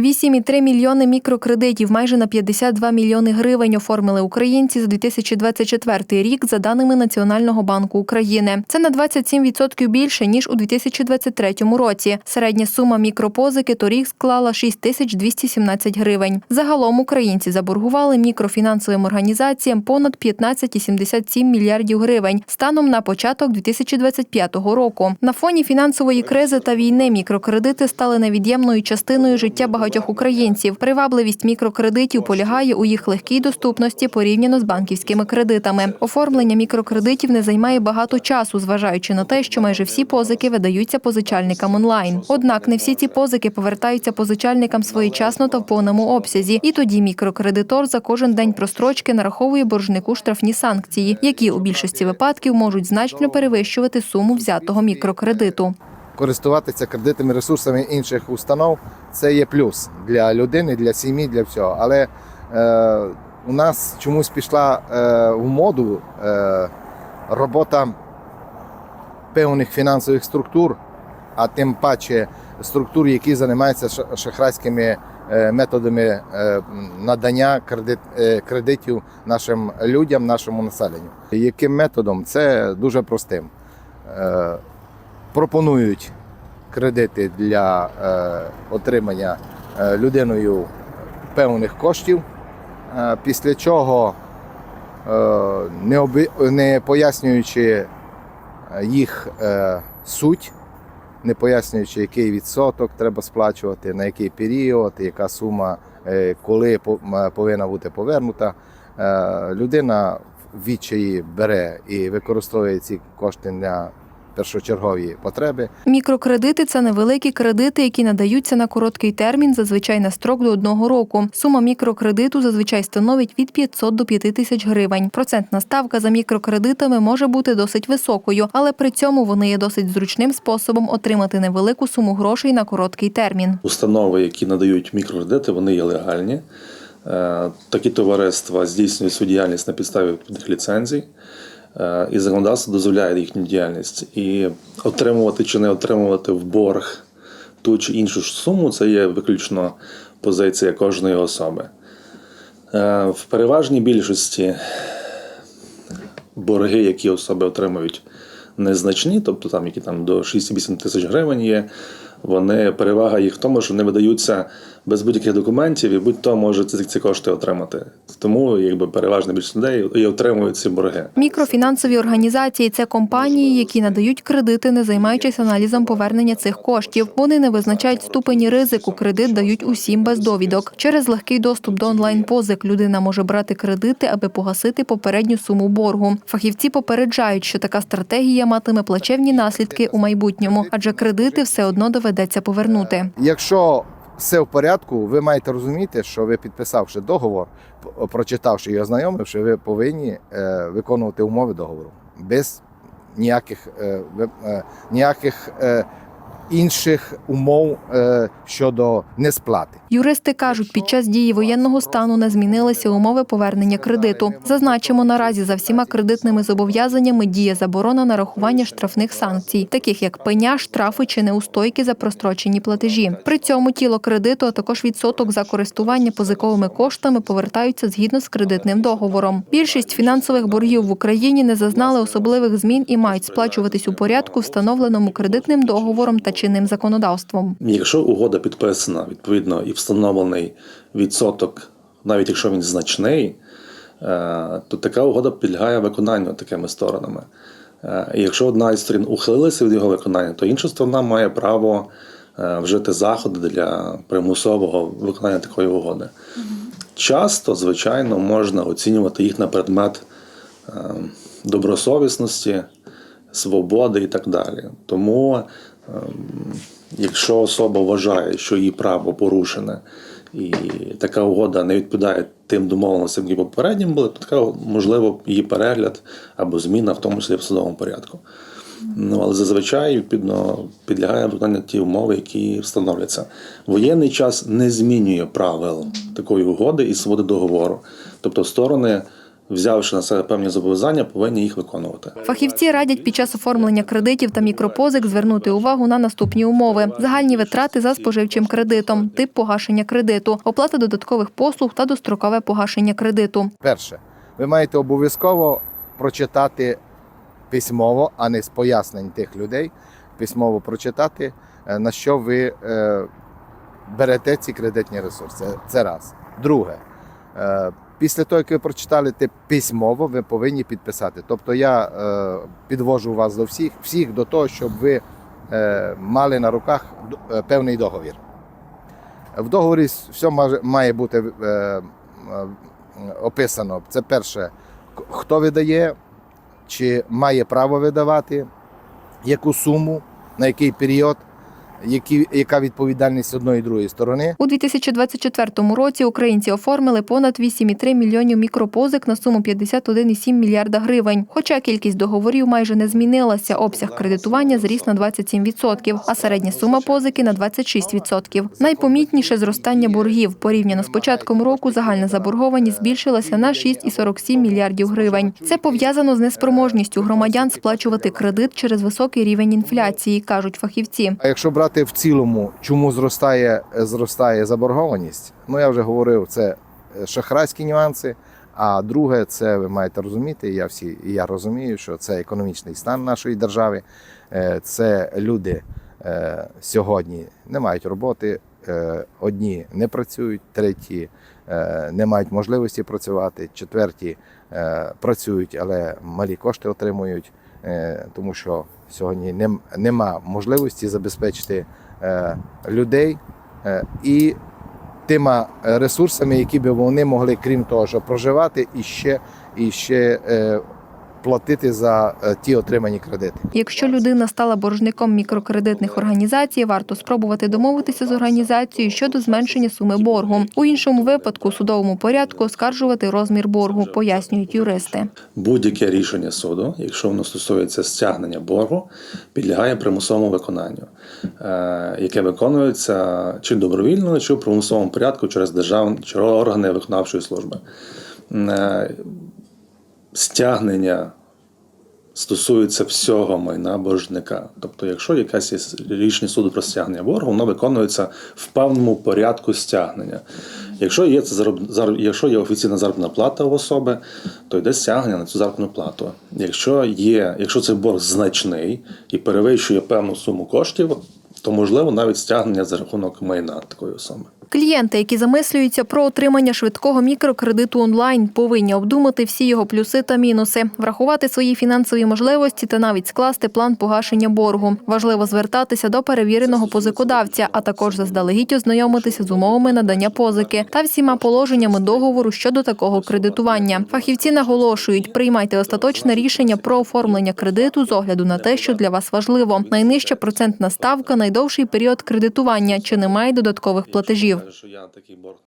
8,3 мільйони мікрокредитів, майже на 52 мільйони гривень оформили українці за 2024 рік, за даними Національного банку України. Це на 27% більше ніж у 2023 році. Середня сума мікропозики торік склала 6 тисяч 217 гривень. Загалом українці заборгували мікрофінансовим організаціям понад 15,77 мільярдів гривень станом на початок 2025 року. На фоні фінансової кризи та війни мікрокредити стали невід'ємною частиною життя багатьох українців. Привабливість мікрокредитів полягає у їх легкій доступності порівняно з банківськими кредитами. Оформлення мікрокредитів не займає багато часу, зважаючи на те, що майже всі позики видаються позичальникам онлайн. Однак не всі ці позики повертаються позичальникам своєчасно та в повному обсязі. І тоді мікрокредитор за кожен день прострочки нараховує боржнику штрафні санкції, які у більшості випадків можуть значно перевищувати суму взятого мікрокредиту. Користуватися кредитними ресурсами інших установ це є плюс для людини, для сім'ї, для всього. Але е, у нас чомусь пішла е, в моду е, робота певних фінансових структур, а тим паче структур, які займаються шахрайськими е, методами е, надання кредит, е, кредитів нашим людям, нашому населенню. Яким методом? Це дуже простим. Пропонують кредити для е, отримання е, людиною певних коштів, е, після чого, не, пояснюючи їх суть, не пояснюючи, який відсоток треба сплачувати, на який період, яка сума, коли повинна бути повернута, людина в відчаї бере і використовує ці кошти на першочергові потреби. Мікрокредити це невеликі кредити, які надаються на короткий термін, зазвичай на строк до одного року. Сума мікрокредиту зазвичай становить від 500 до 5 тисяч гривень. Процентна ставка за мікрокредитами може бути досить високою, але при цьому вони є досить зручним способом отримати невелику суму грошей на короткий термін. Установи, які надають мікрокредити, вони є легальні. Е, Такі товариства здійснюють свою діяльність на підставі відповідних ліцензій, і законодавство дозволяє їхню діяльність. І отримувати чи не отримувати в борг ту чи іншу суму це є виключно позиція кожної особи. Е, В переважній більшості борги, які особи отримують, незначні, тобто там, які там до 6-8 тисяч гривень є, вони перевага їх в тому, що вони видаються без будь-яких документів, і будь-хто може ці, кошти отримати. Тому якби переважна більшість людей і отримують ці борги. Мікрофінансові організації це компанії, які надають кредити, не займаючись аналізом повернення цих коштів. Вони не визначають ступені ризику. Кредит дають усім без довідок. Через легкий доступ до онлайн-позик людина може брати кредити, аби погасити попередню суму боргу. Фахівці попереджають, що така стратегія матиме плачевні наслідки у майбутньому, адже кредити все одно доведеться повернути. Якщо все в порядку, ви маєте розуміти, що ви підписавши договор, прочитавши і ознайомивши, ви повинні е, виконувати умови договору без ніяких, е, е, ніяких е, інших умов е, щодо несплати. Юристи кажуть, під час дії воєнного стану не змінилися умови повернення кредиту. Зазначимо, наразі за всіма кредитними зобов'язаннями діє заборона нарахування штрафних санкцій, таких як пеня, штрафи чи неустойки за прострочені платежі. При цьому тіло кредиту, а також відсоток за користування позиковими коштами повертаються згідно з кредитним договором. Більшість фінансових боргів в Україні не зазнали особливих змін і мають сплачуватись у порядку, встановленому кредитним договором та чинним законодавством. Якщо угода підписана, відповідно, і встановлений відсоток, навіть якщо він значний, е, то така угода підлягає виконанню такими сторонами. Е, І якщо одна із сторін ухилилася від його виконання, то інша сторона має право е, вжити заходи для примусового виконання такої угоди. Часто, звичайно, можна оцінювати їх на предмет добросовісності, свободи і так далі. Тому, ем, якщо особа вважає, що її право порушене, і така угода не відповідає тим домовленостям, які попереднім були, то така можливо її перегляд або зміна, в тому числі в судовому порядку. Ну, але зазвичай відповідно підлягає виконанню ті умови, які встановляться. Воєнний час не змінює правил такої угоди і свободи договору. Тобто сторони взявши на себе певні зобов'язання, повинні їх виконувати. Фахівці радять під час оформлення кредитів та мікропозик звернути увагу на наступні умови: загальні витрати за споживчим кредитом, тип погашення кредиту, оплата додаткових послуг та дострокове погашення кредиту. Перше, ви маєте обов'язково прочитати письмово, а не з пояснень тих людей. Письмово прочитати, е, на що ви е, берете ці кредитні ресурси. Це раз. Друге, е, після того, як ви прочитали те письмово, ви повинні підписати. Тобто я е, підвожу вас до всіх, всіх до того, щоб ви е, мали на руках е, певний договір. В договорі все має бути е, е, описано. Це перше, хто видає, чи має право видавати, яку суму, на який період, які, яка відповідальність одної і другої сторони. У 2024 році українці оформили понад 8,3 мільйонів мікропозик на суму 51,7 мільярда гривень. Хоча кількість договорів майже не змінилася, обсяг кредитування зріс на 27%, а середня сума позики на 26%. Найпомітніше зростання боргів. Порівняно з початком року загальна заборгованість збільшилася на 6,47 мільярдів гривень. Це пов'язано з неспроможністю громадян сплачувати кредит через високий рівень інфляції, кажуть фахівці. А якщо брати в цілому, чому зростає, зростає заборгованість, ну я вже говорив, це е, шахрайські нюанси. А друге, це ви маєте розуміти, я всі я розумію, що це економічний стан нашої держави. Е, Це люди е, сьогодні не мають роботи, е, одні не працюють, треті е, не мають можливості працювати, четверті е, працюють, але малі кошти отримують, е, тому що сьогодні нем- нема можливості забезпечити е, людей е, і тими е, ресурсами, які би вони могли, крім того, що проживати і ще, і ще платити за е, ті отримані кредити. Якщо людина стала боржником мікрокредитних організацій, варто спробувати домовитися з організацією щодо зменшення суми боргу. У іншому випадку у судовому порядку оскаржувати розмір боргу, пояснюють юристи. Будь-яке рішення суду, якщо воно стосується стягнення боргу, підлягає примусовому виконанню, е, яке виконується чи добровільно, чи в примусовому порядку через державні чи органи виконавчої служби. Стягнення стосується всього майна боржника. Тобто, якщо якесь є рішення суду про стягнення боргу, воно виконується в певному порядку стягнення. Якщо є це зароб... зар- якщо є офіційна заробітна плата у особи, то йде стягнення на цю заробітну плату. Якщо є, якщо цей борг значний і перевищує певну суму коштів, то можливо навіть стягнення за рахунок майна такої особи. Клієнти, які замислюються про отримання швидкого мікрокредиту онлайн, повинні обдумати всі його плюси та мінуси, врахувати свої фінансові можливості та навіть скласти план погашення боргу. Важливо звертатися до перевіреного позикодавця, а також заздалегідь ознайомитися з умовами надання позики та всіма положеннями договору щодо такого кредитування. Фахівці наголошують, приймайте остаточне рішення про оформлення кредиту з огляду на те, що для вас важливо. Найнижча процентна ставка, найдовший період кредитування, чи немає додаткових платежів.